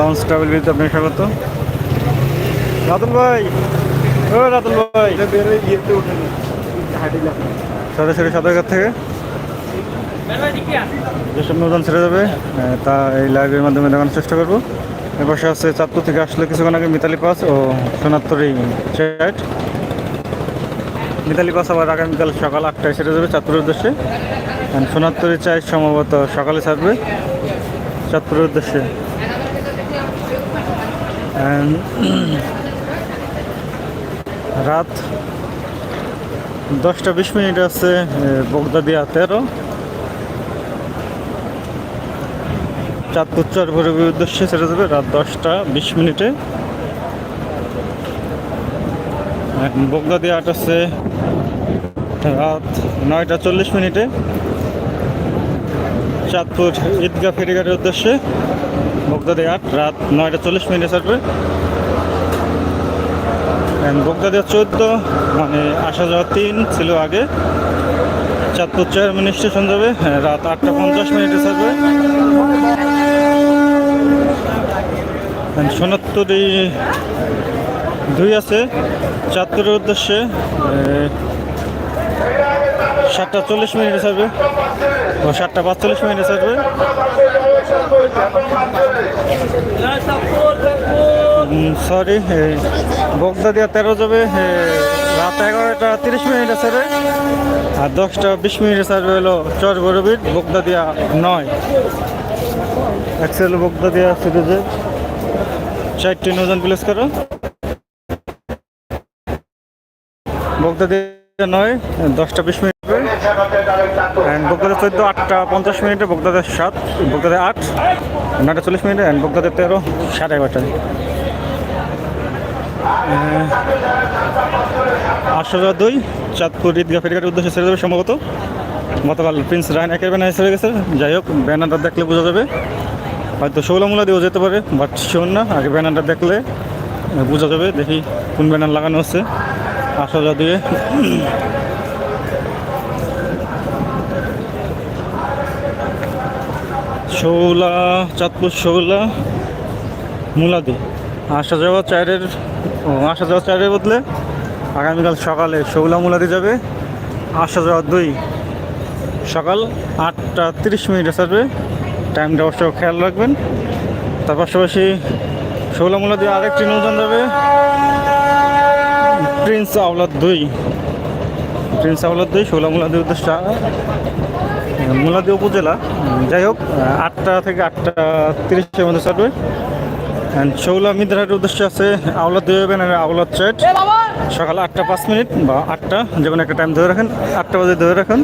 Launch travel বিতে আপনাকে স্বাগত। রাতুল ভাই ও রাতুল ভাই। সরাসরি সাঁতারঘাট থেকে। যেসব নতুন ছেড়ে যাবে। তা এই লাইভের মাধ্যমে দেখানোর চেষ্টা করব। এর পাশে আছে চাঁদপুর থেকে আসলে কিছুক্ষণ আগে মিতালি পাস ও সোনাত্তরি চ্যাট মিতালি পাস আবার আগামীকাল সকাল আটটায় ছেড়ে যাবে চাঁদপুরের উদ্দেশ্যে। সোনাত্তরি চাই সম্ভবত সকালে ছাড়বে। চাঁদপুরের উদ্দেশ্যে। রাত দশটা বিশ মিনিট আছে বগদাদিয়া তেরো। চাঁদপুর চর উদ্দেশ্যে ছেড়ে যাবে রাত দশটা বিশ মিনিটে। বগদাদিয়া আট আছে রাত নয়টা চল্লিশ মিনিটে। চাঁদপুর ঈদগাহ ফেরিঘাটের উদ্দেশ্যে। বগদাদি আট রাত নয়টা চল্লিশ মিনিটে ছাড়বে বগদাদিয়া চোদ্দ মানে আসা যাওয়া তিন ছিল আগে। চাঁদপুর চেয়ারম্যান স্টেশন যাবে হ্যাঁ, রাত আটটা পঞ্চাশ মিনিটে ছাড়বে সোনাত্তরি দুই আছে চাঁদপুরের উদ্দেশ্যে সাতটা চল্লিশ মিনিটে ছাড়বে ও সাতটা পাঁচচল্লিশ মিনিটে ছাড়বে সরি বগদাদিয়া তেরো যাবে রাত এগারোটা তিরিশ মিনিট আছে রে আর দশটা বিশ মিনিটে ছাড়বে হলো চর গরবির বগদাদিয়া নয়। এক্সেল বগদাদিয়া সিরিজের চারটি নজন প্লেস করো। বগদাদিয়া নয়, দশটা বিশ মিনিট অ্যান্ড বগদাদা চোদ্দ, আটটা পঞ্চাশ মিনিটে বগদাদা সাত বগদাদা আট, নয়টা চল্লিশ মিনিটে অ্যান্ড বগদাদা তেরো সাড়ে এগারোটায় আটশো দুই, চাঁদপুর ঈদগাহ ফেরিঘাটের উদ্দেশ্যে ছেড়ে যাবে সম্ভবত। গতকাল প্রিন্স রায়ন একের ব্যানার ছেড়ে গেছে। যাই হোক ব্যানারটা দেখলে বোঝা যাবে। হয়তো ষোলামূলা দিয়েও যেতে পারে বাট শিওর না। আগে ব্যানারটা দেখলে বোঝা যাবে। দেখি কোন ব্যানার লাগানো হচ্ছে। আটশো দিয়ে শৌলা চাঁদপুর শৌলা মুলাদি। আসা যাওয়া চারের আসা যাওয়া চারের বদলে আগামীকাল সকালে শৌলা মুলাদি যাবে। আসা যাওয়া দুই, সকাল আটটা তিরিশ মিনিটে ছাড়বে। টাইমটা অবশ্য খেয়াল রাখবেন। তার পাশাপাশি শৌলা মুলাদি আরেকটি নৌযান যাবে। প্রিন্স আওলাদ দুই প্রিন্স আওলাদ দুই শৌলা মুলাদি উদ্দেশ্য মুলাদি উপজেলা। যাই হোক আটটা থেকে আটটা তিরিশের মধ্যে ছাড়বে অ্যান্ড শৌলা মিদ্রাহাটের উদ্দেশ্য আছে আওলাদ দুই হবেন আর আওলাদ ট্রেড। সকাল আটটা পাঁচ মিনিট বা আটটা যে কোনো একটা টাইম ধরে রাখেন আটটা বাজে ধরে রাখেন।